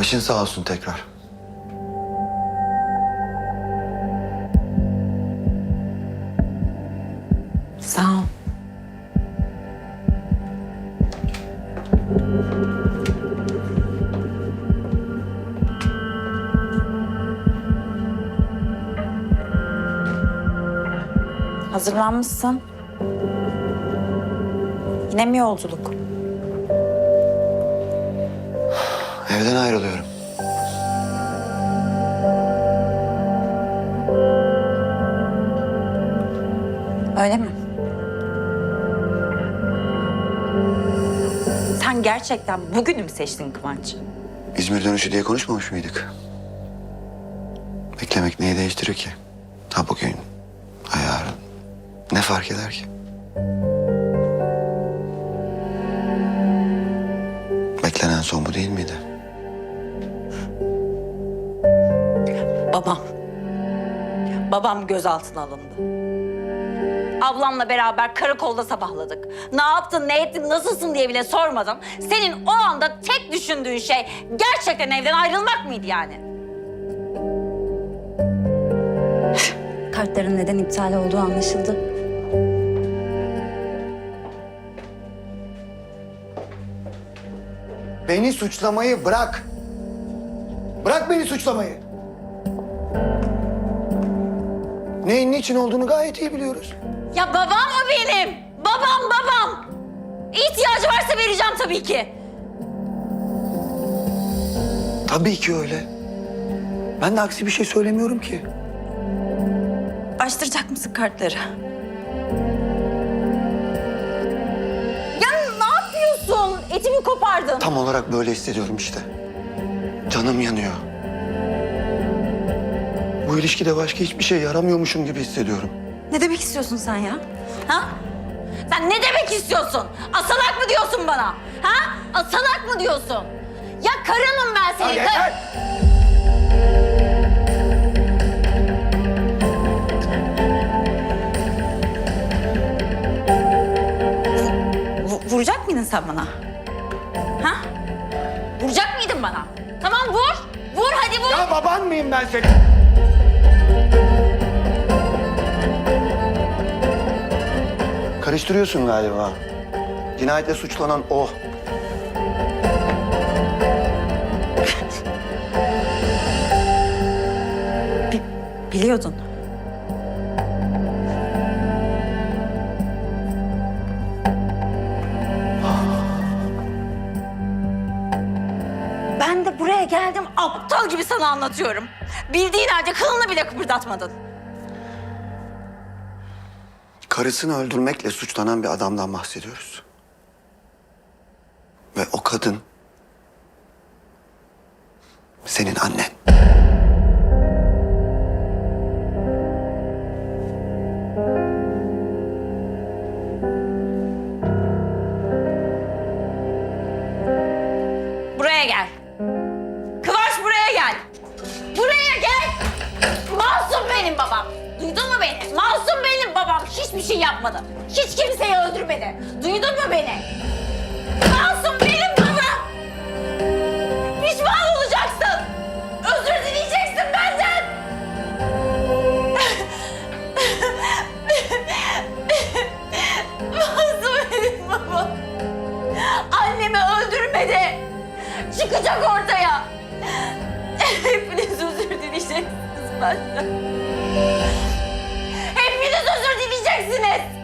Başın sağ olsun tekrar. Sağ ol. Hazırlanmışsın. Yine mi yolculuk? Evden ayrılıyorum. Öyle mi? Sen gerçekten bugünü mü seçtin Kıvanç? İzmir dönüşü diye konuşmamış mıydık? Beklemek neyi değiştirir ki? Ha bugün, ha yarın. Ne fark eder ki? Beklenen son bu değil miydi? Babam. Babam gözaltına alındı. Ablamla beraber karakolda sabahladık. Ne yaptın, ne ettin, nasılsın diye bile sormadan senin o anda tek düşündüğün şey gerçekten evden ayrılmak mıydı yani? Kartların neden iptal olduğu anlaşıldı. Beni suçlamayı bırak. Bırak beni suçlamayı. Neyin niçin olduğunu gayet iyi biliyoruz. Ya babam o benim. Babam babam. İhtiyacı varsa vereceğim tabii ki. Tabii ki öyle. Ben de aksi bir şey söylemiyorum ki. Açtıracak mısın kartları? Ya ne yapıyorsun? Etimi kopardın. Tam olarak böyle hissediyorum işte. Canım yanıyor. Bu ilişkide başka hiçbir şey yaramıyormuşum gibi hissediyorum. Ne demek istiyorsun sen ya? Ha? Sen ne demek istiyorsun? Asalak mı diyorsun bana? Ha? Asalak mı diyorsun? Ya karınım ben senin. kar- Vu- vuracak mıydın sen bana? Ha? Vuracak mıydın bana? Tamam vur. Vur hadi vur. Ya baban mıyım ben senin? Karıştırıyorsun galiba. Cinayetle suçlanan o. Biliyordun. Ben de buraya geldim aptal gibi sana anlatıyorum. Bildiğin halde kılını bile kıpırdatmadın. Karısını öldürmekle suçlanan bir adamdan bahsediyoruz. Ve o kadın senin annen. Buraya gel. Şey yapmadı. Hiç kimseyi öldürmedi. Duydun mu beni? Masum benim babam. Pişman olacaksın. Özür dileyeceksin benden. Masum benim babam. Annemi öldürmedi. Çıkacak ortaya. Hepiniz özür dileyeceksiniz benden ödeyeceksiniz.